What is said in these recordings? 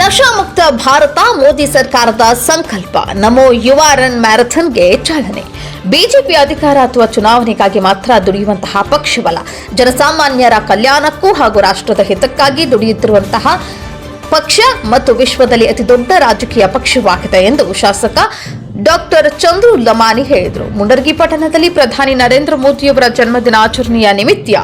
ನಶಾಮುಕ್ತ ಭಾರತ, ಮೋದಿ ಸರ್ಕಾರದ ಸಂಕಲ್ಪ. ನಮೋ ಯುವ ರನ್ ಮ್ಯಾರಥಾನ್ಗೆ ಚಾಲನೆ. ಬಿಜೆಪಿ ಅಧಿಕಾರ ಅಥವಾ ಚುನಾವಣೆಗಾಗಿ ಮಾತ್ರ ದುಡಿಯುವಂತಹ ಪಕ್ಷವಲ್ಲ. ಜನಸಾಮಾನ್ಯರ ಕಲ್ಯಾಣಕ್ಕೂ ಹಾಗೂ ರಾಷ್ಟ್ರದ ಹಿತಕ್ಕಾಗಿ ದುಡಿಯುತ್ತಿರುವಂತಹ ಪಕ್ಷ ಮತ್ತು ವಿಶ್ವದಲ್ಲಿ ಅತಿ ದೊಡ್ಡ ರಾಜಕೀಯ ಪಕ್ಷವಾಗಿದೆ ಎಂದು ಶಾಸಕ ಡಾಕ್ಟರ್ ಚಂದ್ರು ಲಮಾನಿ ಹೇಳಿದರು. ಮುಂಡರ್ಗಿ ಪಟ್ಟಣದಲ್ಲಿ ಪ್ರಧಾನಿ ನರೇಂದ್ರ ಮೋದಿಯವರ ಜನ್ಮದಿನಾಚರಣೆಯ ನಿಮಿತ್ತ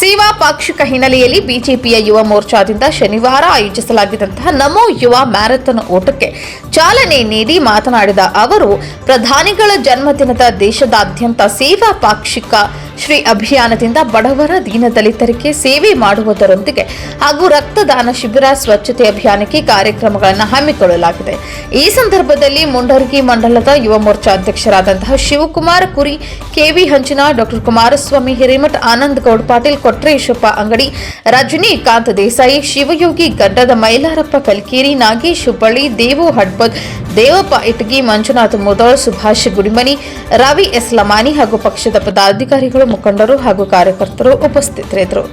ಸೇವಾ ಪಾಕ್ಷಿಕ ಹಿನ್ನೆಲೆಯಲ್ಲಿ ಬಿಜೆಪಿಯ ಯುವ ಮೋರ್ಚಾದಿಂದ ಶನಿವಾರ ಆಯೋಜಿಸಲಾಗಿದ್ದಂತಹ ನಮೋ ಯುವ ಮ್ಯಾರಥಾನ್ ಓಟಕ್ಕೆ ಚಾಲನೆ ನೀಡಿ ಮಾತನಾಡಿದ ಅವರು, ಪ್ರಧಾನಿಗಳ ಜನ್ಮದಿನದ ದೇಶದಾದ್ಯಂತ ಸೇವಾ ಪಾಕ್ಷಿಕ ಶ್ರೀ ಅಭಿಯಾನದಿಂದ ಬಡವರ ದೀನದಲಿತರಿಗೆ ಸೇವೆ ಮಾಡುವುದರೊಂದಿಗೆ ಹಾಗೂ ರಕ್ತದಾನ ಶಿಬಿರ, ಸ್ವಚ್ಛತೆ ಅಭಿಯಾನಕ್ಕೆ ಕಾರ್ಯಕ್ರಮಗಳನ್ನು ಹಮ್ಮಿಕೊಳ್ಳಲಾಗಿದೆ. ಈ ಸಂದರ್ಭದಲ್ಲಿ ಮುಂಡರ್ಗಿ ಮಂಡಲದ Yuva Morcha ಅಧ್ಯಕ್ಷರಾದಂತಹ Shivakumar Kuri, KV Hanchina doctor Kumaraswamy Hiremath, Anand Goud Patil, Kotreshappa Angadi, Rajinikanth Desai, Shivayogi Gaddad Mailarappa Kalkeri, Nagesh Hubballi, Devu Hadbad Devappa Itagi, Manjunath Mudhol, Subhash Gudimani, Ravi S Lamani ಹಾಗೂ ಪಕ್ಷದ ಪದಾಧಿಕಾರಿಗಳು ಮುಖಂಡರು ಹಾಗೂ ಕಾರ್ಯಕರ್ತರು ಉಪಸ್ಥಿತರಿದ್ದರು.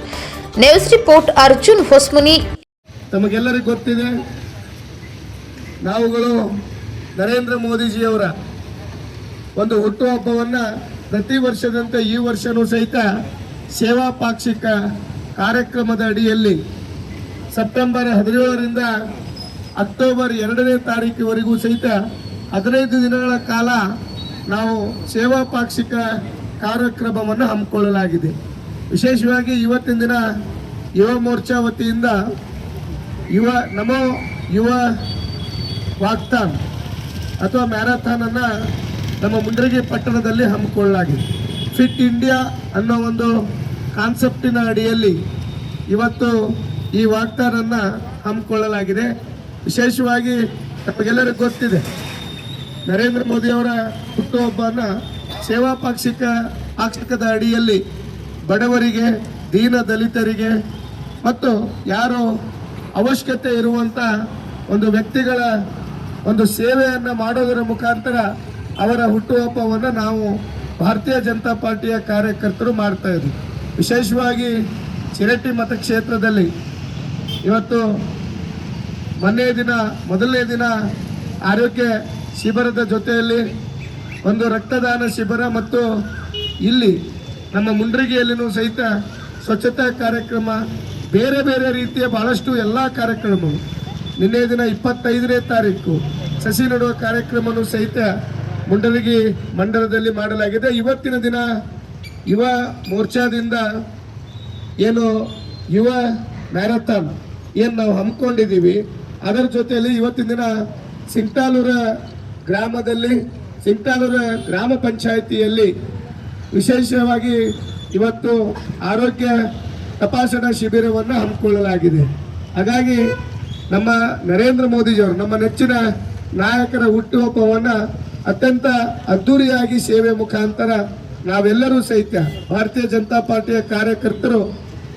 News report Arjun Hosmuni. ತಮಗೆಲ್ಲರಿಗೂ ಗೊತ್ತಿದೆ, ನಾವುಗಳು ನರೇಂದ್ರ ಮೋದಿಜಿಯವರ ಒಂದು ಹುಟ್ಟುಹಬ್ಬವನ್ನ ಪ್ರತಿ ವರ್ಷದಂತೆ ಈ ವರ್ಷನೂ ಸಹಿತ ಸೇವಾ ಪಾಕ್ಷಿಕ ಕಾರ್ಯಕ್ರಮದ ಅಡಿಯಲ್ಲಿ ಸೆಪ್ಟೆಂಬರ್ ಹದಿನೇಳರಿಂದ ಅಕ್ಟೋಬರ್ ಎರಡನೇ ತಾರೀಕಿವರೆಗೂ ಸಹಿತ ಹದಿನೈದು ದಿನಗಳ ಕಾಲ ನಾವು ಸೇವಾ ಪಾಕ್ಷಿಕ ಕಾರ್ಯಕ್ರಮವನ್ನು ಹಮ್ಮಿಕೊಳ್ಳಲಾಗಿದೆ. ವಿಶೇಷವಾಗಿ ಇವತ್ತಿನ ದಿನ ಯುವ ಮೋರ್ಚಾ ವತಿಯಿಂದ ಯುವ ನಮೋ ಯುವ ವಾಕ್ತಾನ್ ಅಥವಾ ಮ್ಯಾರಥಾನನ್ನು ನಮ್ಮ ಮುಂಡ್ರಗಿ ಪಟ್ಟಣದಲ್ಲಿ ಹಮ್ಮಿಕೊಳ್ಳಲಾಗಿದೆ. ಫಿಟ್ ಇಂಡಿಯಾ ಅನ್ನೋ ಒಂದು ಕಾನ್ಸೆಪ್ಟಿನ ಅಡಿಯಲ್ಲಿ ಇವತ್ತು ಈ ವಾಕ್ತಾನ್ ಅನ್ನ ಹಮ್ಮಿಕೊಳ್ಳಲಾಗಿದೆ. ವಿಶೇಷವಾಗಿ ನಮಗೆಲ್ಲರಿಗೂ ಗೊತ್ತಿದೆ, ನರೇಂದ್ರ ಮೋದಿಯವರ ಹುಟ್ಟುಹಬ್ಬನ ಸೇವಾ ಪಾಕ್ಷಿಕ, ಪಾಕ್ಷಿಕದ ಅಡಿಯಲ್ಲಿ ಬಡವರಿಗೆ, ದೀನ ದಲಿತರಿಗೆ ಮತ್ತು ಯಾರು ಅವಶ್ಯಕತೆ ಇರುವಂಥ ಒಂದು ವ್ಯಕ್ತಿಗಳ ಒಂದು ಸೇವೆಯನ್ನು ಮಾಡೋದರ ಮುಖಾಂತರ ಅವರ ಹುಟ್ಟುಹಬ್ಬವನ್ನು ನಾವು ಭಾರತೀಯ ಜನತಾ ಪಾರ್ಟಿಯ ಕಾರ್ಯಕರ್ತರು ಮಾಡ್ತಾ ಇದ್ವಿ. ವಿಶೇಷವಾಗಿ ಚಿರಟ್ಟಿ ಮತಕ್ಷೇತ್ರದಲ್ಲಿ ಇವತ್ತು ಮೊನ್ನೆ ದಿನ, ಮೊದಲನೇ ದಿನ ಆರೋಗ್ಯ ಶಿಬಿರದ ಜೊತೆಯಲ್ಲಿ ಒಂದು ರಕ್ತದಾನ ಶಿಬಿರ ಮತ್ತು ಇಲ್ಲಿ ನಮ್ಮ ಮುಂಡ್ರಿಗೆಯಲ್ಲಿನೂ ಸಹಿತ ಸ್ವಚ್ಛತಾ ಕಾರ್ಯಕ್ರಮ, ಬೇರೆ ಬೇರೆ ರೀತಿಯ ಬಹಳಷ್ಟು ಎಲ್ಲ ಕಾರ್ಯಕ್ರಮಗಳು. ನಿನ್ನೆ ದಿನ ಇಪ್ಪತ್ತೈದನೇ ತಾರೀಕು ಸಸಿ ನೆಡುವ ಕಾರ್ಯಕ್ರಮನೂ ಸಹಿತ ಮುಂಡಲಗಿ ಮಂಡಲದಲ್ಲಿ ಮಾಡಲಾಗಿದೆ. ಇವತ್ತಿನ ದಿನ ಯುವ ಮೋರ್ಚಾದಿಂದ ಏನು ಯುವ ಮ್ಯಾರಥಾನ್ ಏನು ನಾವು ಹಮ್ಮಿಕೊಂಡಿದ್ದೀವಿ, ಅದರ ಜೊತೆಯಲ್ಲಿ ಇವತ್ತಿನ ದಿನ ಸಿಂಗ್ಟಾಲೂರ ಗ್ರಾಮದಲ್ಲಿ ಸಿಂಗ್ಟಾಲೂರ ಗ್ರಾಮ ಪಂಚಾಯಿತಿಯಲ್ಲಿ ವಿಶೇಷವಾಗಿ ಇವತ್ತು ಆರೋಗ್ಯ ತಪಾಸಣಾ ಶಿಬಿರವನ್ನು ಹಮ್ಮಿಕೊಳ್ಳಲಾಗಿದೆ. ಹಾಗಾಗಿ ನಮ್ಮ ನರೇಂದ್ರ ಮೋದಿಜಿಯವರು, ನಮ್ಮ ನೆಚ್ಚಿನ ನಾಯಕರ ಹುಟ್ಟುಹಬ್ಬವನ್ನು ಅತ್ಯಂತ ಅದ್ಧೂರಿಯಾಗಿ ಸೇವೆ ಮುಖಾಂತರ ನಾವೆಲ್ಲರೂ ಸಹಿತ, ಭಾರತೀಯ ಜನತಾ ಪಾರ್ಟಿಯ ಕಾರ್ಯಕರ್ತರು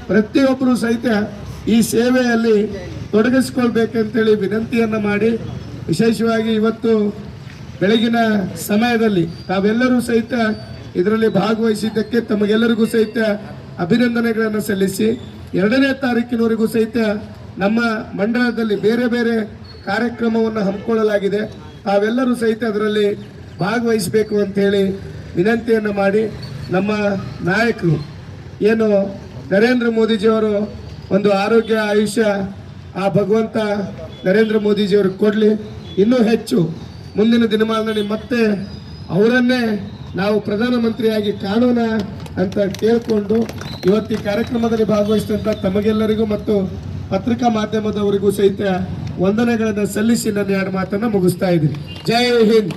ಪ್ರತಿಯೊಬ್ಬರೂ ಸಹಿತ ಈ ಸೇವೆಯಲ್ಲಿ ತೊಡಗಿಸ್ಕೊಳ್ಬೇಕಂತೇಳಿ ವಿನಂತಿಯನ್ನು ಮಾಡಿ, ವಿಶೇಷವಾಗಿ ಇವತ್ತು ಬೆಳಗಿನ ಸಮಯದಲ್ಲಿ ತಾವೆಲ್ಲರೂ ಸಹಿತ ಇದರಲ್ಲಿ ಭಾಗವಹಿಸಿದ್ದಕ್ಕೆ ತಮಗೆಲ್ಲರಿಗೂ ಸಹಿತ ಅಭಿನಂದನೆಗಳನ್ನು ಸಲ್ಲಿಸಿ, ಎರಡನೇ ತಾರೀಕಿನವರೆಗೂ ಸಹಿತ ನಮ್ಮ ಮಂಡಲದಲ್ಲಿ ಬೇರೆ ಬೇರೆ ಕಾರ್ಯಕ್ರಮವನ್ನು ಹಮ್ಮಿಕೊಳ್ಳಲಾಗಿದೆ. ತಾವೆಲ್ಲರೂ ಸಹಿತ ಅದರಲ್ಲಿ ಭಾಗವಹಿಸಬೇಕು ಅಂತ ಹೇಳಿ ವಿನಂತಿಯನ್ನು ಮಾಡಿ ನಮ್ಮ ನಾಯಕರು, ಏನು ನರೇಂದ್ರ ಮೋದಿಜಿಯವರು ಒಂದು ಆರೋಗ್ಯ ಆಯುಷ್ಯ ಆ ಭಗವಂತ ನರೇಂದ್ರ ಮೋದಿಜಿಯವ್ರಿಗೆ ಕೊಡಲಿ. ಇನ್ನೂ ಹೆಚ್ಚು ಮುಂದಿನ ದಿನಮಾನದಲ್ಲಿ ಮತ್ತೆ ಅವರನ್ನೇ ನಾವು ಪ್ರಧಾನಮಂತ್ರಿಯಾಗಿ ಕಾಣೋಣ ಅಂತ ಕೇಳಿಕೊಂಡು ಇವತ್ತಿ ಕಾರ್ಯಕ್ರಮದಲ್ಲಿ ಭಾಗವಹಿಸಿದಂಥ ತಮಗೆಲ್ಲರಿಗೂ ಮತ್ತು ಪತ್ರಿಕಾ ಮಾಧ್ಯಮದವರಿಗೂ ಸಹಿತ ವಂದನೆಗಳನ್ನು ಸಲ್ಲಿಸಿ ನನ್ನ ಎರಡು ಮಾತನ್ನು ಮುಗಿಸ್ತಾ ಇದ್ದೀನಿ. ಜೈ ಹಿಂದ್.